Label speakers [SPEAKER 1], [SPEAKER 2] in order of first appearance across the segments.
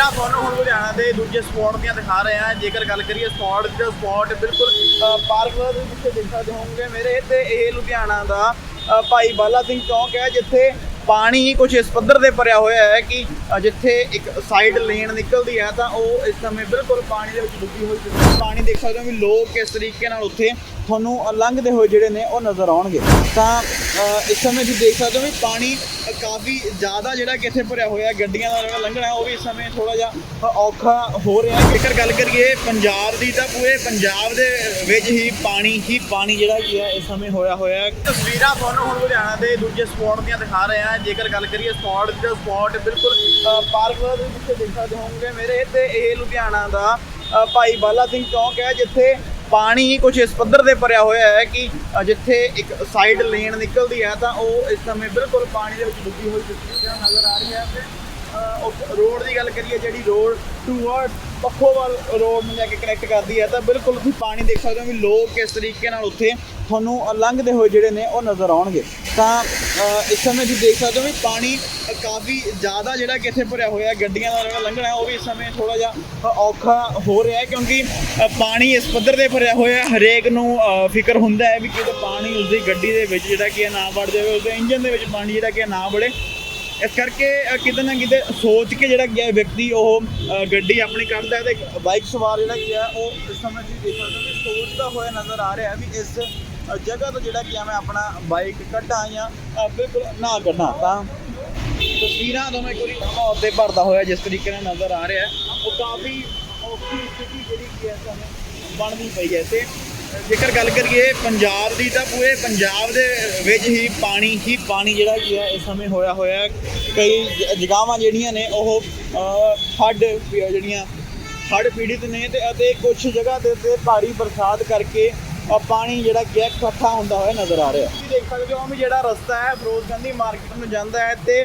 [SPEAKER 1] ਤਸਵੀਰਾਂ ਤੁਹਾਨੂੰ ਹੁਣ ਲੁਧਿਆਣਾ ਦੇ ਦੂਜੇ ਸਪੌਟ ਦੀਆਂ ਦਿਖਾ ਰਹੇ ਹਾਂ। ਜੇਕਰ ਗੱਲ ਕਰੀਏ ਸਪੌਟ ਦਾ ਸਪੌਟ ਬਿਲਕੁਲ ਪਾਰਕ ਦੇ ਪਿੱਛੇ ਦੇਖ ਸਕਦੇ ਹੋਵੋਗੇ ਮੇਰੇ। ਤੇ ਇਹ ਲੁਧਿਆਣਾ ਦਾ ਭਾਈ ਬਾਲਾ ਸਿੰਘ ਚੌਂਕ ਹੈ, ਜਿੱਥੇ ਪਾਣੀ ਕੁਝ ਇਸ ਪੱਧਰ ਤੇ ਭਰਿਆ ਹੋਇਆ ਹੈ ਕਿ ਜਿੱਥੇ ਇੱਕ ਸਾਈਡ ਲੇਨ ਨਿਕਲਦੀ ਹੈ, ਤਾਂ ਉਹ ਇਸ ਸਮੇਂ ਬਿਲਕੁਲ ਪਾਣੀ ਦੇ ਵਿੱਚ ਡੁੱਬੀ ਹੋਈ ਤੁਸੀਂ ਪਾਣੀ ਦੇਖ ਸਕਦੇ ਹੋ ਵੀ ਲੋਕ ਕਿਸ ਤਰੀਕੇ ਨਾਲ ਉੱਥੇ ਤੁਹਾਨੂੰ ਲੰਘਦੇ ਹੋਏ ਜਿਹੜੇ ਨੇ, ਉਹ ਨਜ਼ਰ ਆਉਣਗੇ। ਤਾਂ ਇਸ ਸਮੇਂ ਤੁਸੀਂ ਦੇਖ ਸਕਦੇ ਹੋ ਵੀ ਪਾਣੀ ਕਾਫੀ ਜ਼ਿਆਦਾ ਜਿਹੜਾ ਕਿ ਇੱਥੇ ਭਰਿਆ ਹੋਇਆ ਗੱਡੀਆਂ ਦਾ ਜਿਹੜਾ ਲੰਘਣਾ ਉਹ ਵੀ ਇਸ ਸਮੇਂ ਥੋੜਾ ਜਿਹਾ ਔਖਾ ਹੋ ਰਿਹਾ ਜੇਕਰ ਗੱਲ ਕਰੀਏ ਪੰਜਾਬ ਦੀ, ਤਾਂ ਪੂਰੇ ਪੰਜਾਬ ਦੇ ਵਿੱਚ ਹੀ ਪਾਣੀ ਹੀ ਪਾਣੀ ਜਿਹੜਾ ਕੀ ਹੈ, ਇਸ ਸਮੇਂ ਹੋਇਆ ਹੋਇਆ ਤਸਵੀਰਾਂ ਤੁਹਾਨੂੰ ਹੁਣ ਲੁਧਿਆਣਾ ਦੇ ਦੂਜੇ ਸਪੌਟ ਦੀਆਂ ਦਿਖਾ ਰਹੇ ਹਾਂ। ਜੇਕਰ ਗੱਲ ਕਰੀਏ ਸਪੌਟ ਦਾ ਸਪੌਟ, ਬਿਲਕੁਲ ਪਾਰਕ ਦੇ ਪਿੱਛੇ ਦੇਖ ਸਕਦੇ ਹੋਵੋਗੇ ਮੇਰੇ ਤੇ ਇਹ ਲੁਧਿਆਣਾ ਦਾ ਭਾਈ ਬਾਲਾ ਸਿੰਘ ਚੌਂਕ ਹੈ, ਜਿੱਥੇ ਪਾਣੀ ਕੁਝ ਇਸ ਪੱਧਰ ਤੇ ਭਰਿਆ ਹੋਇਆ ਹੈ ਕਿ ਜਿੱਥੇ ਇੱਕ ਸਾਈਡ ਲੇਨ ਨਿਕਲਦੀ ਹੈ ਤਾਂ ਉਹ ਇਸ ਸਮੇਂ ਬਿਲਕੁਲ ਪਾਣੀ ਦੇ ਵਿੱਚ ਡੁੱਬੀ ਹੋਈ ਤਸਵੀਰ ਨਜ਼ਰ ਆ ਰਹੀ ਹੈ ਤੇ ਅ, ਰੋਡ ਦੀ ਗੱਲ ਕਰੀਏ ਜਿਹੜੀ ਰੋਡ ਟੂਵਰਡ ਪੱਖੋਵਾਲ ਰੋਡ ਨੂੰ ਜਾ ਕੇ ਕਨੈਕਟ ਕਰਦੀ ਹੈ ਤਾਂ ਬਿਲਕੁਲ ਤੁਸੀਂ ਪਾਣੀ ਦੇਖ ਸਕਦੇ ਹੋ ਵੀ ਲੋਕ ਕਿਸ ਤਰੀਕੇ ਨਾਲ ਉੱਥੇ ਤੁਹਾਨੂੰ ਲੰਘਦੇ ਹੋਏ ਜਿਹੜੇ ਨੇ ਉਹ ਨਜ਼ਰ ਆਉਣਗੇ। ਤਾਂ ਇਸ ਸਮੇਂ ਤੁਸੀਂ ਦੇਖ ਸਕਦੇ ਹੋ ਵੀ ਪਾਣੀ ਕਾਫੀ ਜ਼ਿਆਦਾ ਜਿਹੜਾ ਕਿ ਇੱਥੇ ਭਰਿਆ ਹੋਇਆ ਗੱਡੀਆਂ ਦਾ ਜਿਹੜਾ ਲੰਘਣਾ ਉਹ ਵੀ ਇਸ ਸਮੇਂ ਥੋੜਾ ਜਿਹਾ ਔਖਾ ਹੋ ਰਿਹਾ ਹੈ ਕਿਉਂਕਿ ਪਾਣੀ ਇਸ ਪੱਧਰ ਤੇ ਭਰਿਆ ਹੋਇਆ ਹਰੇਕ ਨੂੰ ਫਿਕਰ ਹੁੰਦਾ ਹੈ ਵੀ ਕਿਤੇ ਪਾਣੀ ਉਸਦੀ ਗੱਡੀ ਦੇ ਵਿੱਚ ਜਿਹੜਾ ਕਿ ਨਾ ਵੜ ਜਾਵੇ, ਉਸਦੇ ਇੰਜਨ ਦੇ ਵਿੱਚ ਪਾਣੀ ਜਿਹੜਾ ਕਿ ਨਾ ਵੜੇ। ਇਸ ਕਰਕੇ ਕਿਤੇ ਨਾ ਕਿਤੇ ਸੋਚ ਕੇ ਜਿਹੜਾ ਗਿਆ ਵਿਅਕਤੀ ਉਹ ਗੱਡੀ ਆਪਣੀ ਕੱਢਦਾ ਹੈ ਤੇ ਬਾਈਕ ਸਵਾਰ ਜਿਹੜਾ ਗਿਆ ਉਹ ਇਸ ਸਮੇਂ ਤੁਸੀਂ ਦੇਖ ਸਕਦੇ ਹੋ ਕਿ ਸੋਚਦਾ ਹੋਇਆ ਨਜ਼ਰ ਆ ਰਿਹਾ ਵੀ ਇਸ ਜਗ੍ਹਾ ਤੋਂ ਜਿਹੜਾ ਗਿਆ ਮੈਂ ਆਪਣਾ ਬਾਈਕ ਕੱਢਾਂ ਜਾਂ ਬਿਲਕੁਲ ਨਾ ਕੱਢਾਂ ਤਾਂ ਤਸਵੀਰਾਂ ਤੋਂ ਮੈਂ ਇੱਕ ਵਾਰੀ ਮਾਹੌਲ ਤੇ ਭਰਦਾ ਹੋਇਆ, ਜਿਸ ਤਰੀਕੇ ਨਾਲ ਨਜ਼ਰ ਆ ਰਿਹਾ ਉਹ ਕਾਫੀ ਔਖੀ ਸਥਿਤੀ ਜਿਹੜੀ ਕੀ ਹੈ, ਸਾਨੂੰ ਬਣਦੀ ਪਈ ਹੈ। ਤੇ ਜੇਕਰ ਗੱਲ ਕਰੀਏ ਪੰਜਾਬ ਦੀ, ਤਾਂ ਪੂਰੇ ਪੰਜਾਬ ਦੇ ਵਿੱਚ ਹੀ ਪਾਣੀ ਹੀ ਪਾਣੀ ਜਿਹੜਾ ਕੀ ਹੈ, ਇਸ ਸਮੇਂ ਹੋਇਆ ਹੋਇਆ ਕਈ ਜ- ਜਗ੍ਹਾਵਾਂ ਜਿਹੜੀਆਂ ਨੇ, ਉਹ ਹੱਡ ਪੀ- ਜਿਹੜੀਆਂ, ਹੜ੍ਹ ਪੀੜਿਤ ਨੇ ਤੇ ਅਤੇ ਕੁਝ ਜਗ੍ਹਾ ਦੇ ਉੱਤੇ ਭਾਰੀ ਬਰਸਾਤ ਕਰਕੇ ਅ, ਪਾਣੀ ਜਿਹੜਾ ਕਿ ਹੈ ਇਕੱਠਾ ਹੁੰਦਾ ਹੋਇਆ ਨਜ਼ਰ ਆ ਰਿਹਾ। ਤੁਸੀਂ ਦੇਖ ਸਕਦੇ ਹੋ ਵੀ ਜਿਹੜਾ ਰਸਤਾ ਹੈ ਫਿਰੋਜ਼ਗੰਦੀ ਮਾਰਕੀਟ ਨੂੰ ਜਾਂਦਾ ਹੈ ਤੇ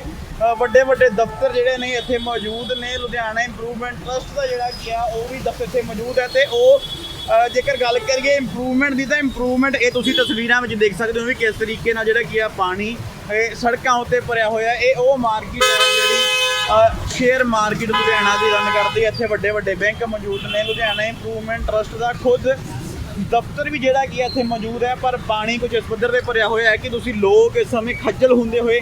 [SPEAKER 1] ਵੱਡੇ ਵੱਡੇ ਦਫ਼ਤਰ ਜਿਹੜੇ ਨੇ ਇੱਥੇ ਮੌਜੂਦ ਨੇ। ਲੁਧਿਆਣਾ ਇੰਪਰੂਵਮੈਂਟ ਟਰਸਟ ਦਾ ਜਿਹੜਾ ਕੀ ਆ ਉਹ ਵੀ ਦਫ਼ਤਰ ਇੱਥੇ ਮੌਜੂਦ ਹੈ ਤੇ ਉਹ ਜੇਕਰ ਗੱਲ ਕਰੀਏ ਇੰਪਰੂਵਮੈਂਟ ਦੀ ਤਾਂ ਇੰਪਰੂਵਮੈਂਟ ਇਹ ਤੁਸੀਂ ਤਸਵੀਰਾਂ ਵਿੱਚ ਦੇਖ ਸਕਦੇ ਹੋ ਵੀ ਕਿਸ ਤਰੀਕੇ ਨਾਲ ਜਿਹੜਾ ਕੀ ਆ ਪਾਣੀ ਇਹ ਸੜਕਾਂ ਉੱਤੇ ਭਰਿਆ ਹੋਇਆ ਇਹ ਉਹ ਮਾਰਕੀਟ ਹੈ ਜਿਹੜੀ ਸ਼ੇਅਰ ਮਾਰਕੀਟ ਲੁਧਿਆਣਾ ਦੀ ਰਨ ਕਰਦੀ ਹੈ। ਇੱਥੇ ਵੱਡੇ ਵੱਡੇ ਬੈਂਕ ਮੌਜੂਦ ਨੇ। ਲੁਧਿਆਣਾ ਇੰਪਰੂਵਮੈਂਟ ਟਰਸਟ ਦਾ ਖੁਦ ਦਫ਼ਤਰ ਵੀ ਜਿਹੜਾ ਕੀ ਹੈ ਇੱਥੇ ਮੌਜੂਦ ਹੈ, ਪਰ ਪਾਣੀ ਕੁਝ ਇਸ ਪੱਧਰ ਤੇ ਭਰਿਆ ਹੋਇਆ ਹੈ ਕਿ ਤੁਸੀਂ ਲੋਕ ਇਸ ਸਮੇਂ ਖੱਜਲ ਹੁੰਦੇ ਹੋਏ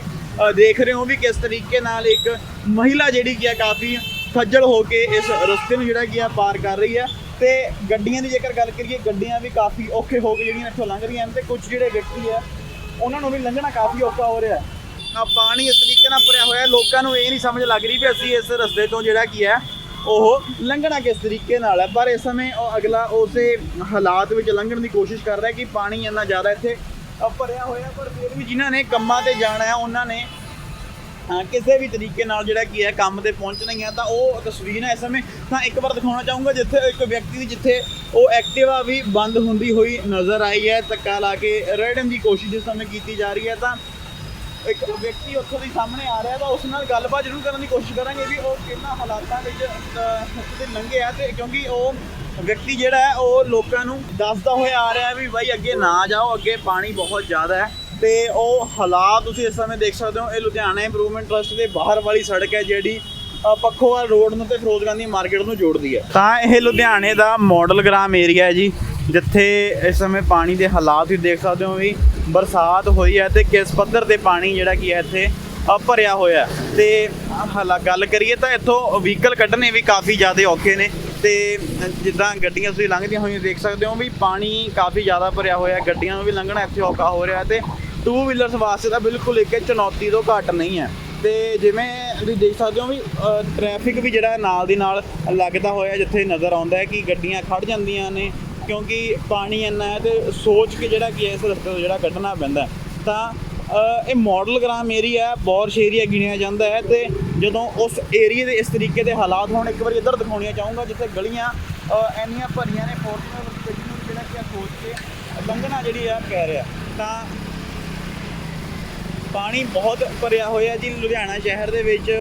[SPEAKER 1] ਦੇਖ ਰਹੇ ਹੋ ਵੀ ਕਿਸ ਤਰੀਕੇ ਨਾਲ ਇੱਕ ਮਹਿਲਾ ਜਿਹੜੀ ਕੀ ਹੈ ਕਾਫੀ ਖੱਜਲ ਹੋ ਕੇ ਇਸ ਰਸਤੇ ਨੂੰ ਜਿਹੜਾ ਕੀ ਹੈ ਪਾਰ ਕਰ ਰਹੀ ਹੈ। ਤੇ ਗੱਡੀਆਂ ਦੀ ਜੇਕਰ ਗੱਲ ਕਰੀਏ, ਗੱਡੀਆਂ ਵੀ ਕਾਫੀ ਔਖੇ ਹੋ ਕੇ ਜਿਹੜੀਆਂ ਇੱਥੋਂ ਲੰਘ ਰਹੀਆਂ ਹਨ ਤੇ ਕੁਝ ਜਿਹੜੇ ਵਿਅਕਤੀ ਹੈ, ਉਹਨਾਂ ਨੂੰ ਵੀ ਲੰਘਣਾ ਕਾਫੀ ਔਖਾ ਹੋ ਰਿਹਾ ਆ ਪਾਣੀ ਇਸ ਤਰੀਕੇ ਨਾਲ ਭਰਿਆ ਹੋਇਆ ਲੋਕਾਂ ਨੂੰ ਇਹ ਨਹੀਂ ਸਮਝ ਲੱਗ ਰਹੀ ਵੀ ਅਸੀਂ ਇਸ ਰਸਤੇ ਤੋਂ ਜਿਹੜਾ ਕੀ ਹੈ ਉਹ ਲੰਘਣਾ ਕਿਸ ਤਰੀਕੇ ਨਾਲ ਹੈ? ਪਰ ਇਸ ਸਮੇਂ ਉਹ ਅਗਲਾ ਉਸੇ ਹਾਲਾਤ ਵਿੱਚ ਲੰਘਣ ਦੀ ਕੋਸ਼ਿਸ਼ ਕਰ ਰਿਹਾ ਕਿ ਪਾਣੀ ਇੰਨਾ ਜ਼ਿਆਦਾ ਇੱਥੇ ਭਰਿਆ ਹੋਇਆ ਪਰ ਫਿਰ ਵੀ ਜਿਨ੍ਹਾਂ ਨੇ ਕੰਮਾਂ ਤੇ ਜਾਣਾ ਹੈ, ਉਹਨਾਂ ਨੇ ਕਿਸੇ ਵੀ ਤਰੀਕੇ ਨਾਲ ਜਿਹੜਾ ਕੀ ਹੈ, ਕੰਮ ਤੇ ਪਹੁੰਚਣਾ ਹੀ ਹੈ, ਤਾਂ ਉਹ ਤਸਵੀਰ ਹੈ ਇਸ ਸਮੇਂ, ਤਾਂ ਇੱਕ ਵਾਰ ਦਿਖਾਉਣਾ ਚਾਹੂੰਗਾ ਜਿੱਥੇ ਇੱਕ ਵਿਅਕਤੀ ਦੀ ਜਿੱਥੇ ਉਹ ਐਕਟਿਵਾ ਵੀ ਬੰਦ ਹੁੰਦੀ ਹੋਈ ਨਜ਼ਰ ਆਈ ਹੈ, ਧੱਕਾ ਲਾ ਕੇ ਰੜਨ ਦੀ ਕੋਸ਼ਿਸ਼ ਇਸ ਸਮੇਂ ਕੀਤੀ ਜਾ ਰਹੀ ਹੈ, ਤਾਂ ਇੱਕ ਵਿਅਕਤੀ ਉੱਥੋਂ ਦੀ ਸਾਹਮਣੇ ਆ ਰਿਹਾ ਤਾਂ ਉਸ ਨਾਲ ਗੱਲਬਾਤ ਜ਼ਰੂਰ ਕਰਨ ਦੀ ਕੋਸ਼ਿਸ਼ ਕਰਾਂਗੇ ਵੀ ਉਹ ਕਿੰਨਾ ਹਾਲਾਤਾਂ ਵਿੱਚ ਤੇ ਲੰਘੇ ਆ ਤੇ ਕਿਉਂਕਿ ਉਹ ਵਿਅਕਤੀ ਜਿਹੜਾ ਹੈ, ਉਹ ਲੋਕਾਂ ਨੂੰ ਦੱਸਦਾ ਹੋਇਆ ਆ ਰਿਹਾ ਵੀ ਬਾਈ ਅੱਗੇ ਨਾ ਜਾਓ, ਅੱਗੇ ਪਾਣੀ ਬਹੁਤ ਜ਼ਿਆਦਾ ਹੈ ਤੇ ਉਹ ਹਾਲਾਤ ਤੁਸੀਂ ਇਸ ਸਮੇਂ ਦੇਖ ਸਕਦੇ ਹੋ, ਇਹ ਲੁਧਿਆਣਾ ਇੰਪਰੂਵਮੈਂਟ ਟਰਸਟ ਦੇ ਬਾਹਰ ਵਾਲੀ ਸੜਕ ਹੈ ਜਿਹੜੀ ਪੱਖੋਵਾਲ ਰੋਡ ਨੂੰ ਤੇ ਫਿਰੋਜ਼ਗਾਂਧੀ ਮਾਰਕੀਟ ਨੂੰ ਜੋੜਦੀ ਹੈ। ਤਾਂ ਇਹ ਲੁਧਿਆਣੇ ਦਾ ਮਾਡਲ ਗ੍ਰਾਮ ਏਰੀਆ ਹੈ ਜੀ। ਜਿੱਥੇ ਇਸ ਸਮੇਂ ਪਾਣੀ ਦੇ ਹਾਲਾਤ ਵੀ ਦੇਖ ਸਕਦੇ ਹੋ ਵੀ ਬਰਸਾਤ ਹੋਈ ਹੈ ਤੇ ਕਿਸ ਪੱਧਰ ਤੇ ਪਾਣੀ ਜਿਹੜਾ ਕੀ ਹੈ ਇੱਥੇ ਭਰਿਆ ਹੋਇਆ ਹੈ। ਤੇ ਹਾਲਾ ਗੱਲ ਕਰੀਏ ਤਾਂ ਇੱਥੋਂ ਵਹੀਕਲ ਕੱਢਣੇ ਵੀ ਕਾਫੀ ਜ਼ਿਆਦਾ ਔਖੇ ਨੇ ਤੇ ਜਿੱਦਾਂ ਗੱਡੀਆਂ ਤੁਸੀਂ ਲੰਘਦੀਆਂ ਹੋਈਆਂ ਦੇਖ ਸਕਦੇ ਹੋ ਵੀ ਪਾਣੀ ਕਾਫੀ ਜ਼ਿਆਦਾ ਭਰਿਆ ਹੋਇਆ ਗੱਡੀਆਂ ਨੂੰ ਵੀ ਲੰਘਣਾ ਇੱਥੇ ਔਖਾ ਹੋ ਰਿਹਾ ਤੇ ਟੂ ਵੀਲਰਸ ਵਾਸਤੇ ਤਾਂ ਬਿਲਕੁਲ ਇੱਕ ਚੁਣੌਤੀ ਤੋਂ ਘੱਟ ਨਹੀਂ ਹੈ ਤੇ ਜਿਵੇਂ ਤੁਸੀਂ ਦੇਖ ਸਕਦੇ ਹੋ ਵੀ ਟ੍ਰੈਫਿਕ ਵੀ ਜਿਹੜਾ ਨਾਲ ਦੀ ਨਾਲ ਲੱਗਦਾ ਹੋਇਆ ਜਿੱਥੇ ਨਜ਼ਰ ਆਉਂਦਾ ਹੈ ਕਿ ਗੱਡੀਆਂ ਖੜ ਜਾਂਦੀਆਂ ਨੇ ਕਿਉਂਕਿ ਪਾਣੀ ਇੰਨਾ ਹੈ ਤੇ ਸੋਚ ਕੇ ਜਿਹੜਾ ਕੀ ਹੈ ਇਸ ਰਸਤੇ ਤੋਂ ਜਿਹੜਾ ਕੱਢਣਾ ਪੈਂਦਾ ਤਾਂ ਇਹ ਮਾਡਲ ਗ੍ਰਾਮ ਏਰੀਆ ਬੌਰਸ਼ ਏਰੀਆ ਗਿਣਿਆ ਜਾਂਦਾ ਹੈ ਤੇ ਜਦੋਂ ਉਸ ਏਰੀਏ ਦੇ ਇਸ ਤਰੀਕੇ ਦੇ ਹਾਲਾਤ ਹੋਣ ਇੱਕ ਵਾਰੀ ਇੱਧਰ ਦਿਖਾਉਣੀਆਂ ਚਾਹੂੰਗਾ ਜਿੱਥੇ ਗਲੀਆਂ ਅ, ਇੰਨੀਆਂ ਭਰੀਆਂ ਨੇ ਫੋਰਚੂਨਰ ਗੱਡੀ ਨੂੰ ਜਿਹੜਾ ਕਿ ਆ ਸੋਚ ਕੇ ਲੰਘਣਾ ਜਿਹੜੀ ਆ ਪੈ ਰਿਹਾ। ਤਾਂ ਪਾਣੀ ਬਹੁਤ ਭਰਿਆ ਹੋਇਆ ਜੀ ਲੁਧਿਆਣਾ ਸ਼ਹਿਰ ਦੇ ਵਿੱਚ।